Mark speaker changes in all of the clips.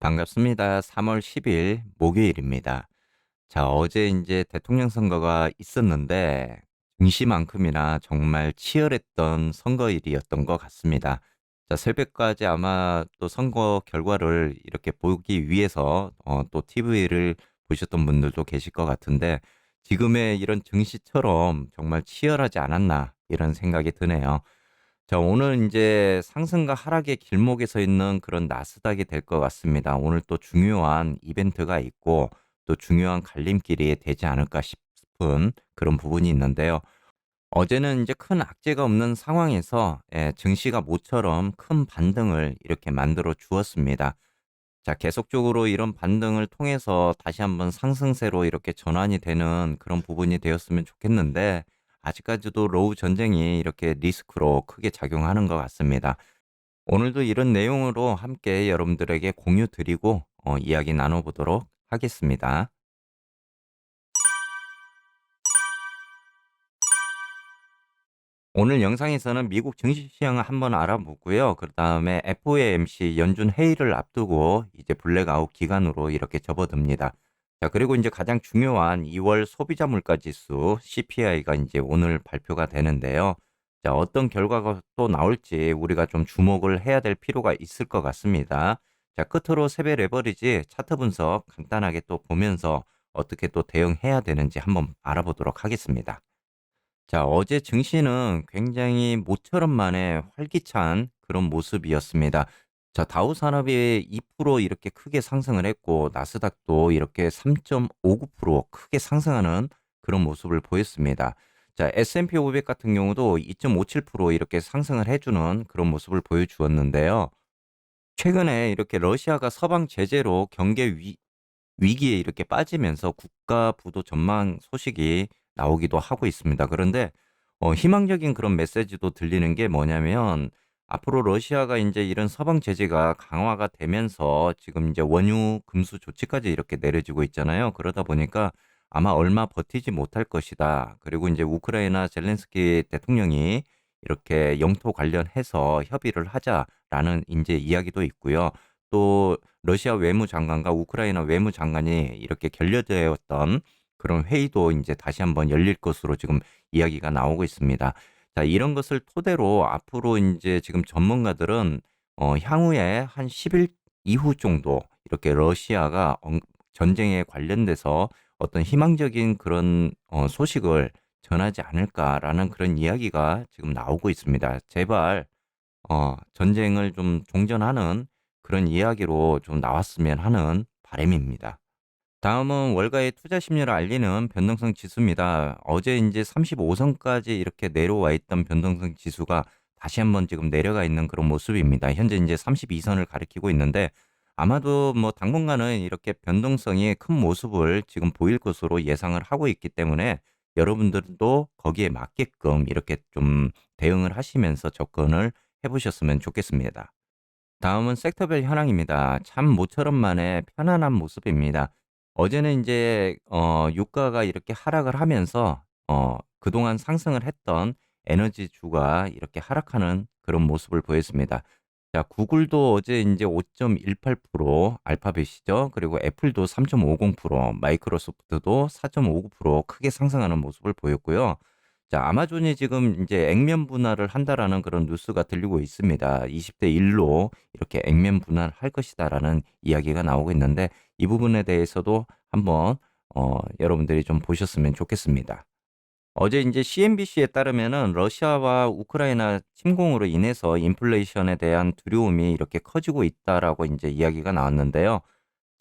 Speaker 1: 반갑습니다. 3월 10일 목요일입니다. 자, 어제 인제 대통령 선거가 있었는데 증시만큼이나 정말 치열했던 선거일이었던 것 같습니다. 자, 새벽까지 아마 또 선거 결과를 이렇게 보기 위해서 어, 또 TV를 보셨던 분들도 계실 것 같은데 지금의 이런 증시처럼 정말 치열하지 않았나 이런 생각이 드네요. 자, 오늘 인제 상승과 하락의 길목에 서 있는 그런 나스닥이 될 것 같습니다. 오늘 또 중요한 이벤트가 있고 또 중요한 갈림길이 되지 않을까 싶은 그런 부분이 있는데요. 어제는 인제 큰 악재가 없는 상황에서 예 증시가 모처럼 큰 반등을 이렇게 만들어 주었습니다. 자 계속적으로 이런 반등을 통해서 다시 한번 상승세로 이렇게 전환이 되는 그런 부분이 되었으면 좋겠는데 아직까지도 로우 전쟁이 이렇게 리스크로 크게 작용하는 것 같습니다. 오늘도 이런 내용으로 함께 여러분들에게 공유 드리고 어, 이야기 나눠보도록 하겠습니다. 오늘 영상에서는 미국 증시 시장을 한번 알아보고요. 그 다음에 FOMC 연준 회의를 앞두고 이제 블랙아웃 기간으로 이렇게 접어듭니다. 자, 그리고 이제 가장 중요한 2월 소비자 물가 지수 CPI가 이제 오늘 발표가 되는데요. 자, 어떤 결과가 또 나올지 우리가 좀 주목을 해야 될 필요가 있을 것 같습니다. 자, 끝으로 세배 레버리지 차트 분석 간단하게 또 보면서 어떻게 또 대응해야 되는지 한번 알아보도록 하겠습니다. 자, 어제 증시는 굉장히 모처럼 만에 활기찬 그런 모습이었습니다. 자, 다우 산업이 2% 이렇게 크게 상승을 했고 나스닥도 이렇게 3.59% 크게 상승하는 그런 모습을 보였습니다. 자, S&P 500 같은 경우도 2.57% 이렇게 상승을 해주는 그런 모습을 보여주었는데요. 최근에 이렇게 러시아가 서방 제재로 경계 위, 위기에 이렇게 빠지면서 국가 부도 전망 소식이 나오기도 하고 있습니다. 그런데 어, 희망적인 그런 메시지도 들리는 게 뭐냐면 앞으로 러시아가 이제 이런 서방 제재가 강화가 되면서 지금 이제 원유 금수 조치까지 이렇게 내려지고 있잖아요. 그러다 보니까 아마 얼마 버티지 못할 것이다. 그리고 이제 우크라이나 젤렌스키 대통령이 이렇게 영토 관련해서 협의를 하자라는 이제 이야기도 있고요. 또 러시아 외무장관과 우크라이나 외무장관이 이렇게 결렬되었던 그런 회의도 이제 다시 한번 열릴 것으로 지금 이야기가 나오고 있습니다. 자, 이런 것을 토대로 앞으로 이제 지금 전문가들은 어, 향후에 한 10 일 이후 정도 이렇게 러시아가 전쟁에 관련돼서 어떤 희망적인 그런 어, 소식을 전하지 않을까라는 그런 이야기가 지금 나오고 있습니다. 제발 어, 전쟁을 좀 종전하는 그런 이야기로 좀 나왔으면 하는 바람입니다. 다음은 월가의 투자 심리를 알리는 변동성 지수입니다. 어제 이제 35선까지 이렇게 내려와 있던 변동성 지수가 다시 한번 지금 내려가 있는 그런 모습입니다. 현재 이제 32선을 가리키고 있는데 아마도 뭐 당분간은 이렇게 변동성이 큰 모습을 지금 보일 것으로 예상을 하고 있기 때문에 여러분들도 거기에 맞게끔 이렇게 좀 대응을 하시면서 접근을 해보셨으면 좋겠습니다. 다음은 섹터별 현황입니다. 참 모처럼 만에 편안한 모습입니다. 어제는 이제 어 유가가 이렇게 하락을 하면서 어 그동안 상승을 했던 에너지주가 이렇게 하락하는 그런 모습을 보였습니다. 자, 구글도 어제 이제 5.18% 알파벳이죠. 그리고 애플도 3.50%, 마이크로소프트도 4.59% 크게 상승하는 모습을 보였고요. 자, 아마존이 지금 이제 액면 분할을 한다라는 그런 뉴스가 들리고 있습니다. 20대 1 로 이렇게 액면 분할할 것이다라는 이야기가 나오고 있는데 이 부분에 대해서도 한번 어, 여러분들이 좀 보셨으면 좋겠습니다. 어제 이제 CNBC에 따르면은 러시아와 우크라이나 침공으로 인해서 인플레이션에 대한 두려움이 이렇게 커지고 있다라고 이제 이야기가 나왔는데요.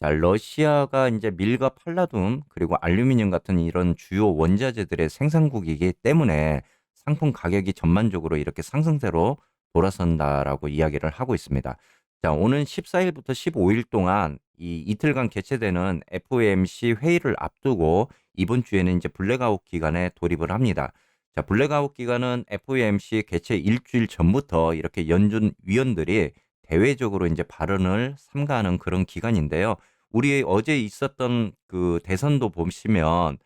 Speaker 1: 자, 러시아가 이제 밀과 팔라듐 그리고 알루미늄 같은 이런 주요 원자재들의 생산국이기 때문에 상품 가격이 전반적으로 이렇게 상승세로 돌아선다라고 이야기를 하고 있습니다. 자, 오는 14일부터 15일 동안 이 이틀간 개최되는 FOMC 회의를 앞두고 이번 주에는 이제 블랙아웃 기간에 돌입을 합니다. 자, 블랙아웃 기간은 FOMC 개최 일주일 전부터 이렇게 연준 위원들이 대외적으로 이제 발언을 삼가하는 그런 기간인데요. 우리 어제 있었던 그 대선도 보시면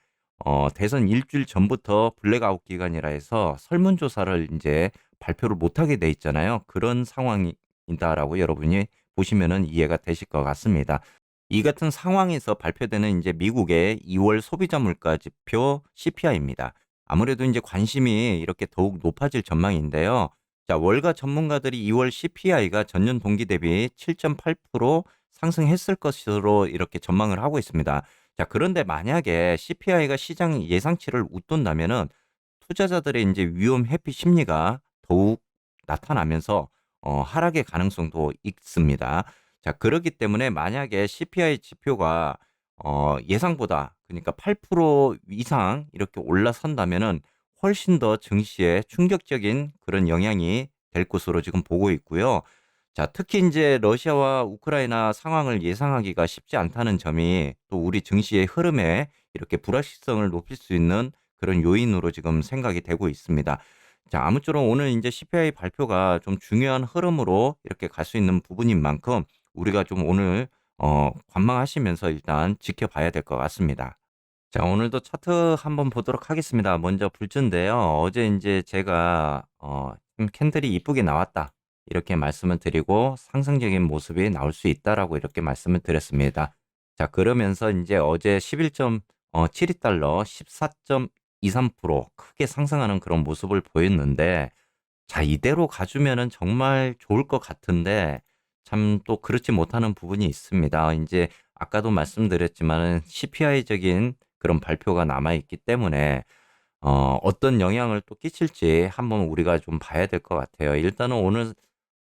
Speaker 1: 어, 대선 일주일 전부터 블랙아웃 기간이라 해서 설문조사를 이제 발표를 못하게 돼 있잖아요. 그런 상황이다라고 여러분이 보시면은 이해가 되실 것 같습니다. 이 같은 상황에서 발표되는 이제 미국의 2월 소비자 물가 지표 CPI입니다. 아무래도 이제 관심이 이렇게 더욱 높아질 전망인데요. 자, 월가 전문가들이 2월 CPI가 전년 동기 대비 7.8% 상승했을 것으로 이렇게 전망을 하고 있습니다. 자, 그런데 만약에 CPI가 시장 예상치를 웃돈다면은 투자자들의 이제 위험 회피 심리가 더욱 나타나면서 어, 하락의 가능성도 있습니다. 자, 그렇기 때문에 만약에 CPI 지표가 어, 예상보다 그러니까 8% 이상 이렇게 올라선다면은 훨씬 더 증시에 충격적인 그런 영향이 될 것으로 지금 보고 있고요. 자, 특히 이제 러시아와 우크라이나 상황을 예상하기가 쉽지 않다는 점이 또 우리 증시의 흐름에 이렇게 불확실성을 높일 수 있는 그런 요인으로 지금 생각이 되고 있습니다. 자, 아무쪼록 오늘 이제 CPI 발표가 좀 중요한 흐름으로 이렇게 갈 수 있는 부분인 만큼 우리가 좀 오늘 어, 관망하시면서 일단 지켜봐야 될 것 같습니다. 자, 오늘도 차트 한번 보도록 하겠습니다. 먼저 불주인데요. 어제 이제 제가 어, 좀 캔들이 이쁘게 나왔다. 이렇게 말씀을 드리고 상승적인 모습이 나올 수 있다라고 이렇게 말씀을 드렸습니다. 자, 그러면서 이제 어제 11.72달러 14.23% 크게 상승하는 그런 모습을 보였는데 자, 이대로 가주면은 정말 좋을 것 같은데 참 또 그렇지 못하는 부분이 있습니다. 이제 아까도 말씀드렸지만은 CPI적인 그런 발표가 남아 있기 때문에 어, 어떤 영향을 또 끼칠지 한번 우리가 좀 봐야 될 것 같아요. 일단은 오늘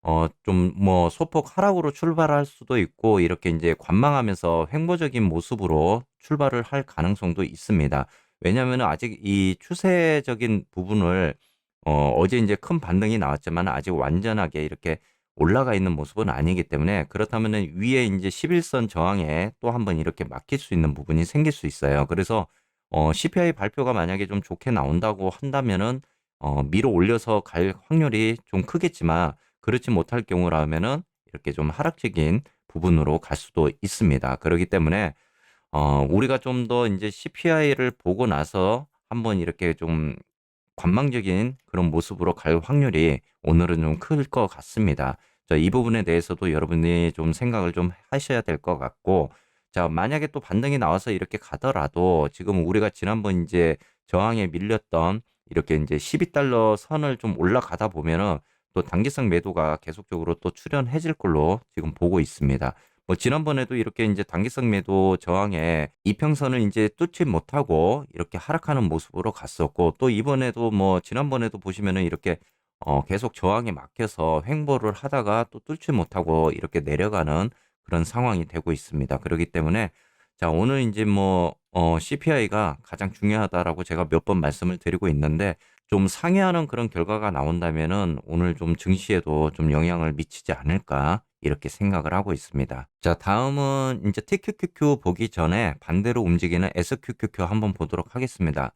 Speaker 1: 어, 좀 뭐 소폭 하락으로 출발할 수도 있고 이렇게 이제 관망하면서 횡보적인 모습으로 출발을 할 가능성도 있습니다. 왜냐하면 아직 이 추세적인 부분을 어, 어제 이제 큰 반등이 나왔지만 아직 완전하게 이렇게 올라가 있는 모습은 아니기 때문에 그렇다면 위에 이제 11선 저항에 또 한번 이렇게 막힐 수 있는 부분이 생길 수 있어요. 그래서 어, CPI 발표가 만약에 좀 좋게 나온다고 한다면은 어, 밀어 올려서 갈 확률이 좀 크겠지만 그렇지 못할 경우라면은 이렇게 좀 하락적인 부분으로 갈 수도 있습니다. 그렇기 때문에 어, 우리가 좀 더 이제 CPI를 보고 나서 한번 이렇게 좀 관망적인 그런 모습으로 갈 확률이 오늘은 좀 클 것 같습니다. 자, 이 부분에 대해서도 여러분이 좀 생각을 좀 하셔야 될 것 같고, 자, 만약에 또 반등이 나와서 이렇게 가더라도 지금 우리가 지난번 이제 저항에 밀렸던 이렇게 이제 12달러 선을 좀 올라가다 보면은 또 단기성 매도가 계속적으로 또 출현해질 걸로 지금 보고 있습니다. 뭐 지난번에도 이렇게 이제 단기성 매도 저항에 이평선을 이제 뚫지 못하고 이렇게 하락하는 모습으로 갔었고 또 이번에도 뭐 지난번에도 보시면은 이렇게 어 계속 저항에 막혀서 횡보를 하다가 또 뚫지 못하고 이렇게 내려가는 그런 상황이 되고 있습니다. 그렇기 때문에 자 오늘 이제 뭐 어 CPI가 가장 중요하다라고 제가 몇 번 말씀을 드리고 있는데 좀 상회하는 그런 결과가 나온다면은 오늘 좀 증시에도 좀 영향을 미치지 않을까 이렇게 생각을 하고 있습니다. 자, 다음은 이제 TQQQ 보기 전에 반대로 움직이는 SQQQ 한번 보도록 하겠습니다.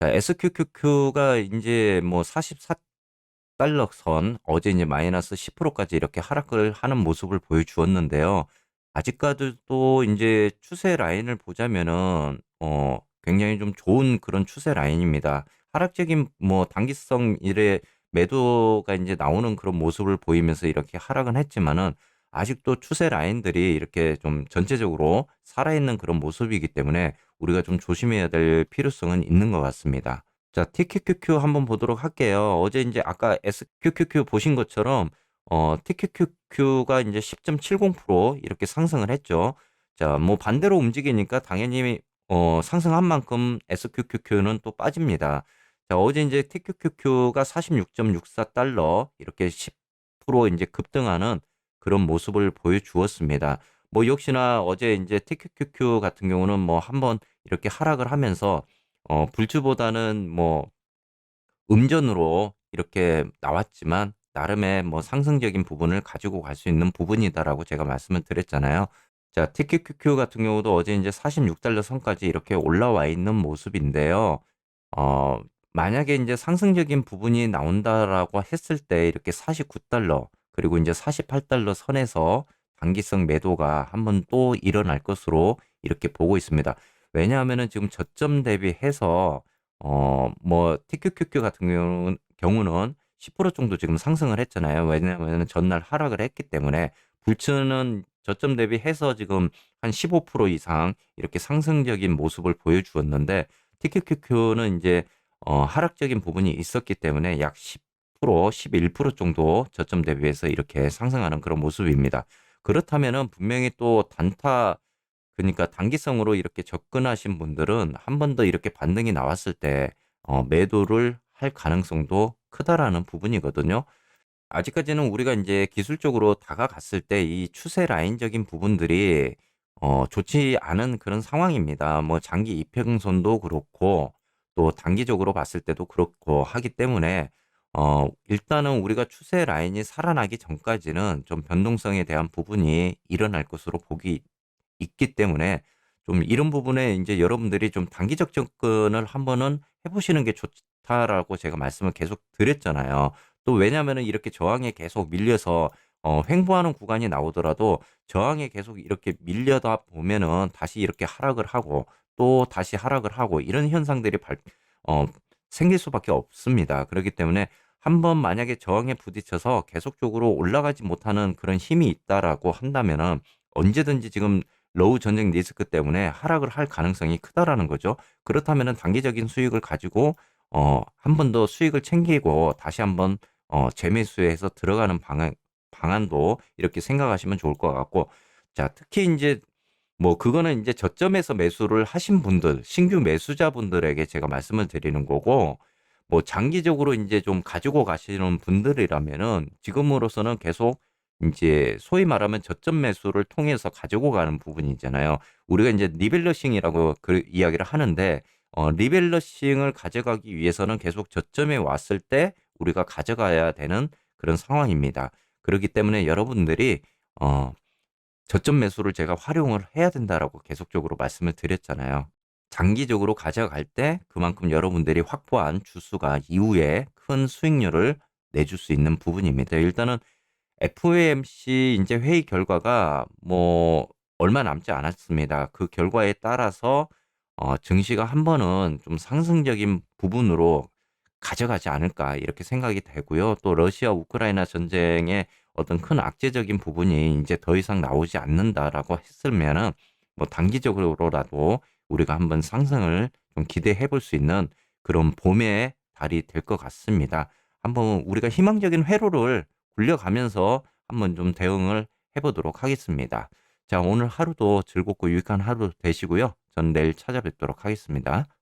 Speaker 1: 자, SQQQ가 이제 뭐 44달러 선, 어제 이제 마이너스 10%까지 이렇게 하락을 하는 모습을 보여주었는데요. 아직까지도 이제 추세 라인을 보자면은, 어, 굉장히 좀 좋은 그런 추세 라인입니다. 하락적인 뭐 단기성 일에 매도가 이제 나오는 그런 모습을 보이면서 이렇게 하락은 했지만은 아직도 추세 라인들이 이렇게 좀 전체적으로 살아있는 그런 모습이기 때문에 우리가 좀 조심해야 될 필요성은 있는 것 같습니다. 자, TQQQ 한번 보도록 할게요. 어제 이제 아까 SQQQ 보신 것처럼 어, TQQQ가 이제 10.70% 이렇게 상승을 했죠. 자, 뭐 반대로 움직이니까 당연히 어, 상승한 만큼 SQQQ는 또 빠집니다. 자, 어제 이제 TQQQ가 46.64달러 이렇게 10% 이제 급등하는 그런 모습을 보여주었습니다. 뭐 역시나 어제 이제 TQQQ 같은 경우는 뭐 한번 이렇게 하락을 하면서 어, 불주보다는 뭐 음전으로 이렇게 나왔지만 나름의 뭐 상승적인 부분을 가지고 갈 수 있는 부분이다라고 제가 말씀을 드렸잖아요. 자, TQQQ 같은 경우도 어제 이제 46달러 선까지 이렇게 올라와 있는 모습인데요. 어, 만약에 이제 상승적인 부분이 나온다라고 했을 때 이렇게 49달러 그리고 이제 48달러 선에서 단기성 매도가 한번 또 일어날 것으로 이렇게 보고 있습니다. 왜냐하면은 지금 저점 대비해서 어 뭐 TQQQ 같은 경우는 경우는 10% 정도 지금 상승을 했잖아요. 왜냐하면 전날 하락을 했기 때문에 불츠는 저점 대비해서 지금 한 15% 이상 이렇게 상승적인 모습을 보여주었는데 TQQQ는 이제 어, 하락적인 부분이 있었기 때문에 약 10%, 11% 정도 저점 대비해서 이렇게 상승하는 그런 모습입니다. 그렇다면은 분명히 또 단타 그러니까 단기성으로 이렇게 접근하신 분들은 한 번 더 이렇게 반등이 나왔을 때 어, 매도를 할 가능성도 크다라는 부분이거든요. 아직까지는 우리가 이제 기술적으로 다가갔을 때 이 추세 라인적인 부분들이 어, 좋지 않은 그런 상황입니다. 뭐 장기 이평선도 그렇고 또 단기적으로 봤을 때도 그렇고 하기 때문에 어, 일단은 우리가 추세 라인이 살아나기 전까지는 좀 변동성에 대한 부분이 일어날 것으로 보기 있기 때문에 좀 이런 부분에 이제 여러분들이 좀 단기적 접근을 한번은 해보시는 게 좋다라고 제가 말씀을 계속 드렸잖아요. 또 왜냐면은 이렇게 저항에 계속 밀려서 어, 횡보하는 구간이 나오더라도 저항에 계속 이렇게 밀려다 보면은 다시 이렇게 하락을 하고 또 다시 하락을 하고 이런 현상들이 발, 어, 생길 수밖에 없습니다. 그렇기 때문에 한번 만약에 저항에 부딪혀서 계속적으로 올라가지 못하는 그런 힘이 있다라고 한다면은 언제든지 지금 로우 전쟁 리스크 때문에 하락을 할 가능성이 크다라는 거죠. 그렇다면은 단기적인 수익을 가지고 어, 한 번 더 수익을 챙기고 다시 한번 어, 재매수해서 들어가는 방안 방안도 이렇게 생각하시면 좋을 것 같고 자, 특히 이제 뭐 그거는 이제 저점에서 매수를 하신 분들, 신규 매수자분들에게 제가 말씀을 드리는 거고 뭐 장기적으로 이제 좀 가지고 가시는 분들이라면은 지금으로서는 계속 이제 소위 말하면 저점 매수를 통해서 가지고 가는 부분이잖아요. 우리가 이제 리밸러싱이라고 그 이야기를 하는데 어, 리밸러싱을 가져가기 위해서는 계속 저점에 왔을 때 우리가 가져가야 되는 그런 상황입니다. 그렇기 때문에 여러분들이 어, 저점 매수를 제가 활용을 해야 된다라고 계속적으로 말씀을 드렸잖아요. 장기적으로 가져갈 때 그만큼 여러분들이 확보한 주수가 이후에 큰 수익률을 내줄 수 있는 부분입니다. 일단은 FOMC 이제 회의 결과가 뭐 얼마 남지 않았습니다. 그 결과에 따라서 어, 증시가 한 번은 좀 상승적인 부분으로 가져가지 않을까 이렇게 생각이 되고요. 또 러시아 우크라이나 전쟁의 어떤 큰 악재적인 부분이 이제 더 이상 나오지 않는다라고 했으면은 뭐 단기적으로라도 우리가 한번 상승을 좀 기대해 볼 수 있는 그런 봄의 달이 될 것 같습니다. 한번 우리가 희망적인 회로를 굴려가면서 한번 좀 대응을 해보도록 하겠습니다. 자, 오늘 하루도 즐겁고 유익한 하루 되시고요. 전 내일 찾아뵙도록 하겠습니다.